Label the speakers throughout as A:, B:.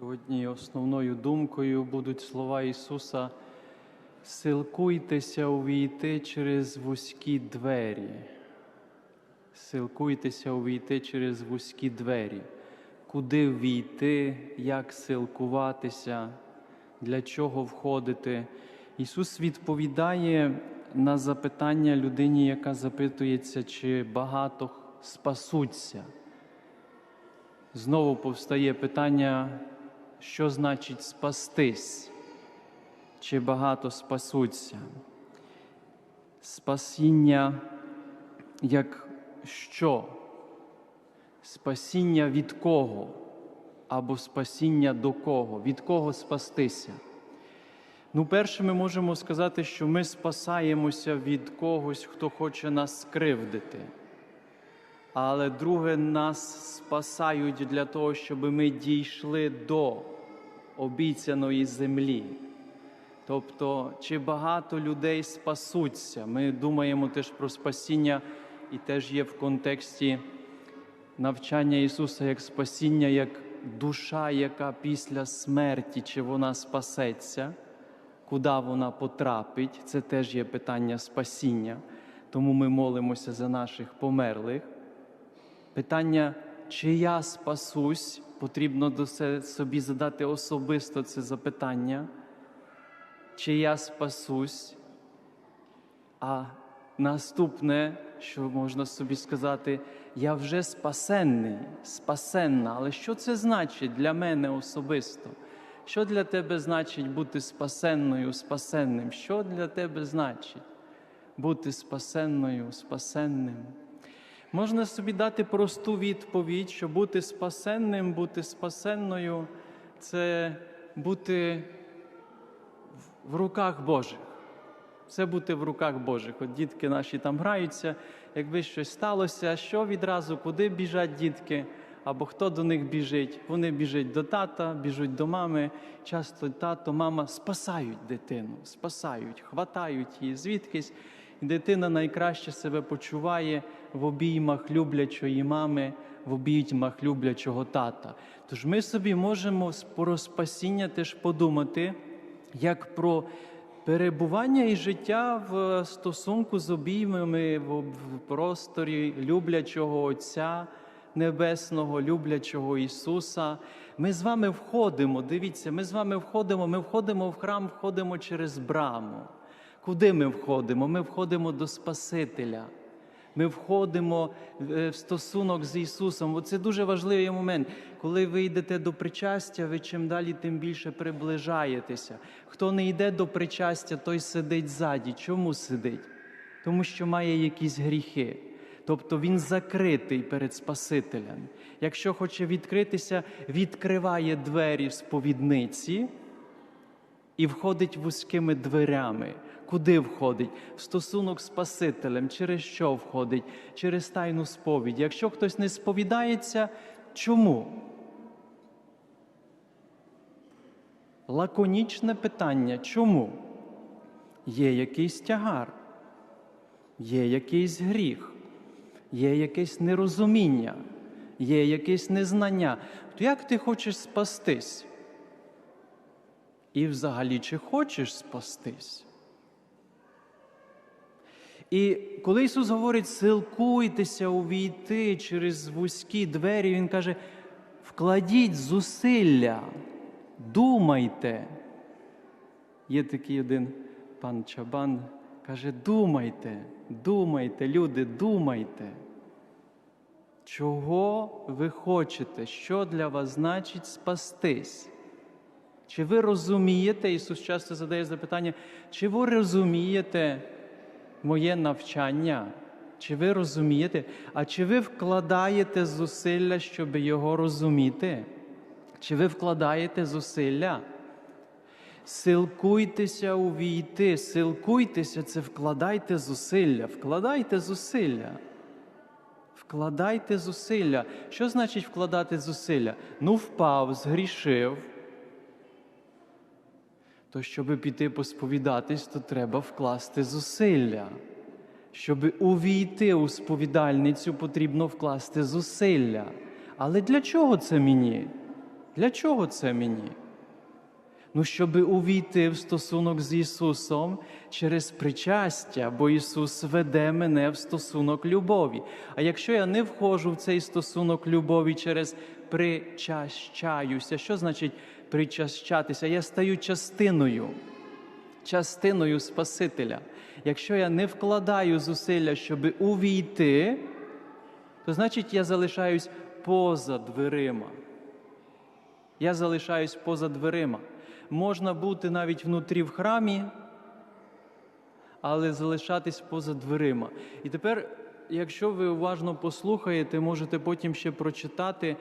A: Сьогодні основною думкою будуть слова Ісуса Силкуйтеся увійти через вузькі двері. Силкуйтеся увійти через вузькі двері. Куди ввійти, як силкуватися, для чого входити. Ісус відповідає на запитання людині, яка запитується, чи багато спасуться. Знову повстає питання, що значить спастись, чи багато спасуться. Спасіння як що? Спасіння від кого? Або спасіння до кого? Від кого спастися? Ну, перше, ми можемо сказати, що ми спасаємося від когось, хто хоче нас скривдити. Але друге, нас спасають для того, щоб ми дійшли до обіцяної землі. Тобто, чи багато людей спасуться? Ми думаємо теж про спасіння, і теж є в контексті навчання Ісуса як спасіння, як душа, яка після смерті, чи вона спасеться, куди вона потрапить, це теж є питання спасіння. Тому ми молимося за наших померлих. Питання, чи я спасусь, потрібно собі задати особисто це запитання, чи я спасусь. А наступне, що можна собі сказати, я вже спасенний, спасенна. Але що це значить для мене особисто? Що для тебе значить бути спасенною, спасенним? Що для тебе значить бути спасенною, спасенним? Можна собі дати просту відповідь, що бути спасенним, бути спасенною це бути в- руках Божих. Це бути в руках Божих. От дітки наші там граються, якби щось сталося, що відразу, куди біжать дітки, або хто до них біжить. Вони біжать до тата, біжуть до мами. Часто тато, мама спасають дитину, спасають, хватають її звідкись. І дитина найкраще себе почуває в обіймах люблячої мами, в обіймах люблячого тата. Тож ми собі можемо про спасіння теж подумати, як про перебування і життя в стосунку з обіймами в просторі люблячого Отця Небесного, люблячого Ісуса. Ми з вами входимо. Дивіться, ми з вами входимо. Ми входимо в храм, входимо через браму. Куди ми входимо? Ми входимо до Спасителя. Ми входимо е, в стосунок з Ісусом. Оце дуже важливий момент. Коли ви йдете до причастя, ви чим далі, тим більше приближаєтеся. Хто не йде до причастя, той сидить ззаді. Чому сидить? Тому що має якісь гріхи. Тобто він закритий перед Спасителем. Якщо хоче відкритися, відкриває двері сповідниці і входить вузькими дверями. Куди входить? В стосунок з Спасителем. Через що входить? Через тайну сповідь. Якщо хтось не сповідається, чому? Лаконічне питання. Чому? Є якийсь тягар, є якийсь гріх, є якесь нерозуміння, є якесь незнання. То як ти хочеш спастись? І взагалі, чи хочеш спастись? І коли Ісус говорить, силкуйтеся увійти через вузькі двері, Він каже, вкладіть зусилля, думайте. Є такий один пан Чабан, каже, думайте, думайте, люди, думайте. Чого ви хочете? Що для вас значить спастись? Чи ви розумієте, Ісус часто задає запитання, чи ви розумієте моє навчання? Чи ви розумієте? А чи ви вкладаєте зусилля, щоб його розуміти? Чи ви вкладаєте зусилля? Силкуйтеся увійти, силкуйтеся це вкладайте зусилля, вкладайте зусилля. Вкладайте зусилля. Що значить вкладати зусилля? Ну, впав, згрішив. То, щоб піти посповідатись, то треба вкласти зусилля. Щоб увійти у сповідальницю, потрібно вкласти зусилля. Але для чого це мені? Для чого це мені? Ну, щоб увійти в стосунок з Ісусом через причастя, бо Ісус веде мене в стосунок любові. А якщо я не входжу в цей стосунок любові через причащаюся, що значить причащатися? Я стаю частиною, частиною Спасителя. Якщо я не вкладаю зусилля, щоб увійти, то значить я залишаюсь поза дверима. Я залишаюсь поза дверима. Можна бути навіть внутрі в храмі, але залишатись поза дверима. І тепер, якщо ви уважно послухаєте, можете потім ще прочитати.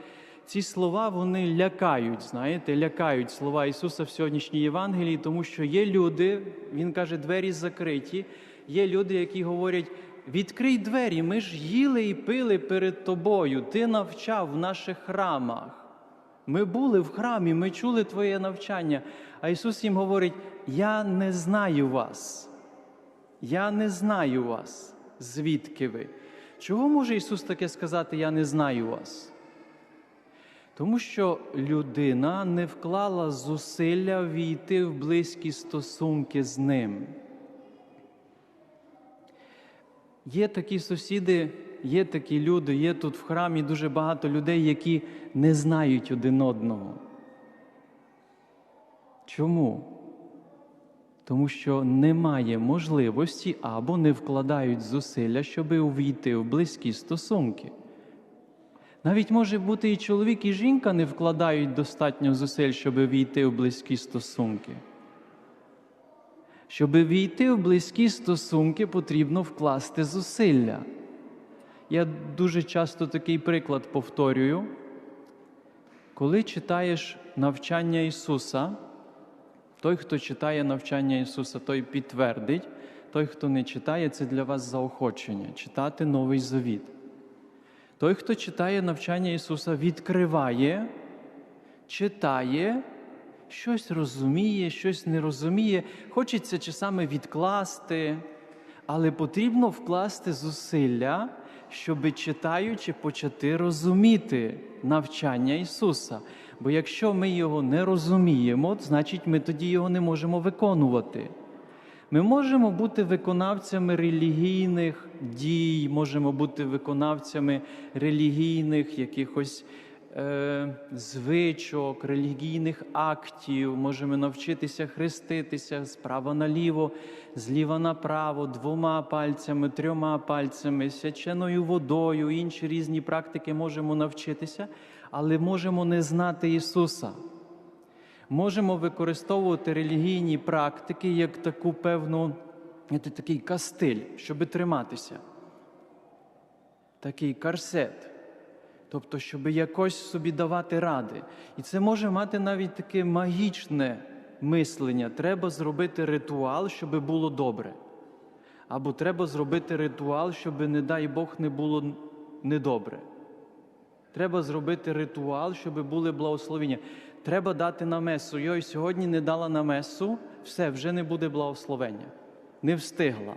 A: Ці слова вони лякають, знаєте, лякають слова Ісуса в сьогоднішній Євангелії, тому що є люди, Він каже, двері закриті. Є люди, які говорять: відкрий двері, ми ж їли і пили перед тобою, ти навчав в наших храмах. Ми були в храмі, ми чули Твоє навчання. А Ісус їм говорить: Я не знаю вас. Я не знаю вас, звідки ви. Чого може Ісус таке сказати, Я не знаю вас? Тому що людина не вклала зусилля війти в близькі стосунки з ним. Є такі сусіди, є такі люди, є тут в храмі дуже багато людей, які не знають один одного. Чому? Тому що немає можливості або не вкладають зусилля, щоб увійти в близькі стосунки. Навіть може бути і чоловік, і жінка не вкладають достатньо зусиль, щоб війти в близькі стосунки. Щоб війти в близькі стосунки, потрібно вкласти зусилля. Я дуже часто такий приклад повторюю. Коли читаєш навчання Ісуса, той, хто читає навчання Ісуса, той підтвердить, той, хто не читає, це для вас заохочення читати Новий Завіт. Той, хто читає навчання Ісуса, відкриває, читає, щось розуміє, щось не розуміє, хочеться часами відкласти, але потрібно вкласти зусилля, щоб читаючи, почати розуміти навчання Ісуса. Бо якщо ми його не розуміємо, значить ми тоді його не можемо виконувати. Ми можемо бути виконавцями релігійних дій, можемо бути виконавцями релігійних якихось е, звичок, релігійних актів, можемо навчитися хреститися справа наліво, зліва направо, двома пальцями, трьома пальцями, свяченою водою, інші різні практики можемо навчитися, але можемо не знати Ісуса можемо використовувати релігійні практики як таку певну, це такий кастиль, щоб триматися. Такий карсет. Тобто, щоб якось собі давати ради. І це може мати навіть таке магічне мислення. Треба зробити ритуал, щоб було добре. Або треба зробити ритуал, щоб, не дай Бог, не було недобре. Треба зробити ритуал, щоб були благословення треба дати на месу. Йой, сьогодні не дала на месу, все, вже не буде благословення. Не встигла.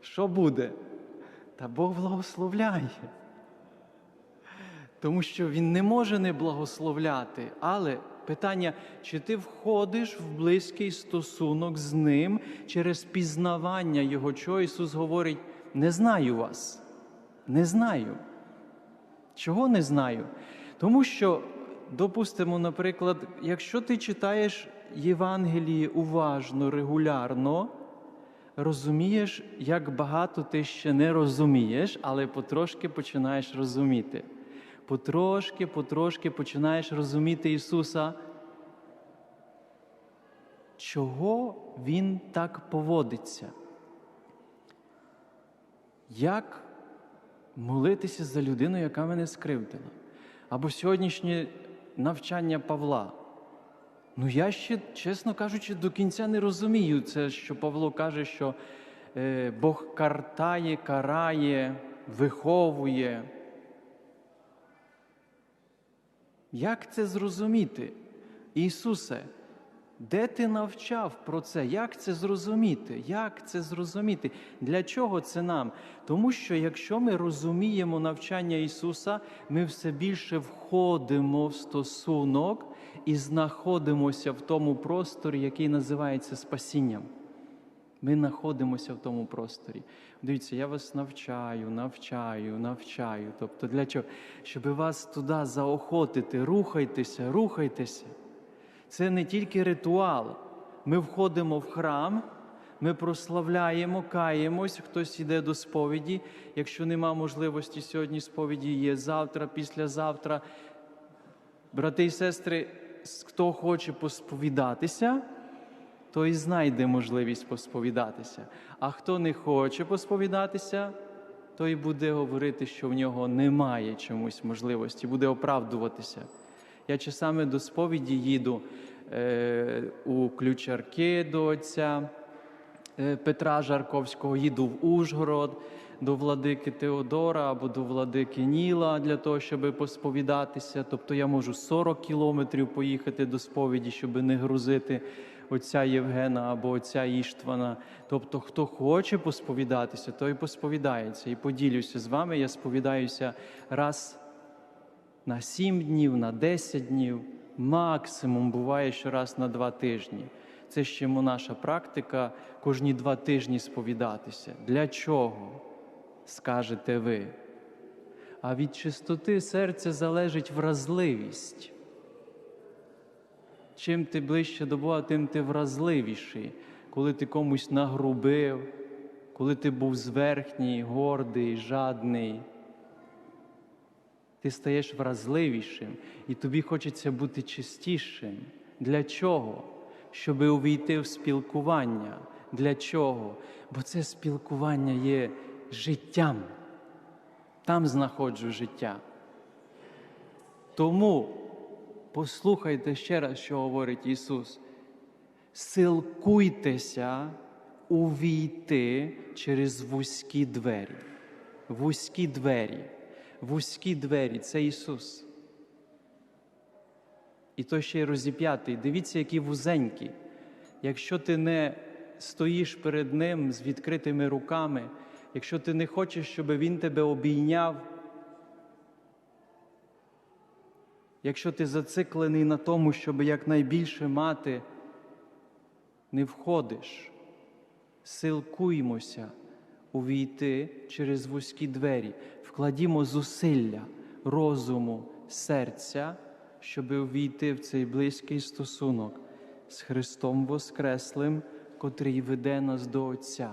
A: Що буде? Та Бог благословляє. Тому що Він не може не благословляти. Але питання, чи ти входиш в близький стосунок з ним через пізнавання Його, що Ісус говорить, не знаю вас. Не знаю. Чого не знаю? Тому що допустимо, наприклад, якщо ти читаєш Євангелії уважно, регулярно, розумієш, як багато ти ще не розумієш, але потрошки починаєш розуміти. Потрошки, потрошки починаєш розуміти Ісуса. Чого Він так поводиться? Як молитися за людину, яка мене скривдила? Або сьогоднішнє навчання Павла. Ну, я ще, чесно кажучи, до кінця не розумію це, що Павло каже, що е, Бог картає, карає, виховує. Як це зрозуміти? Ісусе, Де ти навчав про це? Як це зрозуміти? Як це зрозуміти? Для чого це нам? Тому що якщо ми розуміємо навчання Ісуса, ми все більше входимо в стосунок і знаходимося в тому просторі, який називається спасінням. Ми знаходимося в тому просторі. Дивіться, я вас навчаю, навчаю, навчаю. Тобто для чого? Щоб вас туди заохотити, рухайтеся, рухайтеся. Це не тільки ритуал. Ми входимо в храм, ми прославляємо, каємось, хтось йде до сповіді. Якщо нема можливості сьогодні сповіді, є завтра, післязавтра. Брати і сестри, хто хоче посповідатися, той знайде можливість посповідатися. А хто не хоче посповідатися, той буде говорити, що в нього немає чомусь можливості, буде оправдуватися. Я часами до сповіді їду е, у ключарки до отця е, Петра Жарковського, їду в Ужгород до владики Теодора або до владики Ніла для того, щоб посповідатися. Тобто я можу 40 кілометрів поїхати до сповіді, щоб не грузити отця Євгена або отця Іштвана. Тобто, хто хоче посповідатися, той посповідається. І поділюся з вами. Я сповідаюся раз на 7 днів, на 10 днів, максимум буває щораз на 2 тижні. Це ще наша практика кожні два тижні сповідатися. Для чого? Скажете ви. А від чистоти серця залежить вразливість. Чим ти ближче до Бога, тим ти вразливіший, коли ти комусь нагрубив, коли ти був зверхній, гордий, жадний. Ти стаєш вразливішим, і тобі хочеться бути чистішим. Для чого? Щоби увійти в спілкування. Для чого? Бо це спілкування є життям. Там знаходжу життя. Тому послухайте ще раз, що говорить Ісус. Силкуйтеся увійти через вузькі двері. Вузькі двері. Вузькі двері це Ісус. І то ще й розіп'ятий. Дивіться, які вузенькі. Якщо ти не стоїш перед Ним з відкритими руками, якщо ти не хочеш, щоб Він тебе обійняв, якщо ти зациклений на тому, щоб якнайбільше мати, не входиш, силкуймося увійти через вузькі двері, вкладімо зусилля розуму, серця, щоб увійти в цей близький стосунок з Христом Воскреслим, котрий веде нас до Отця.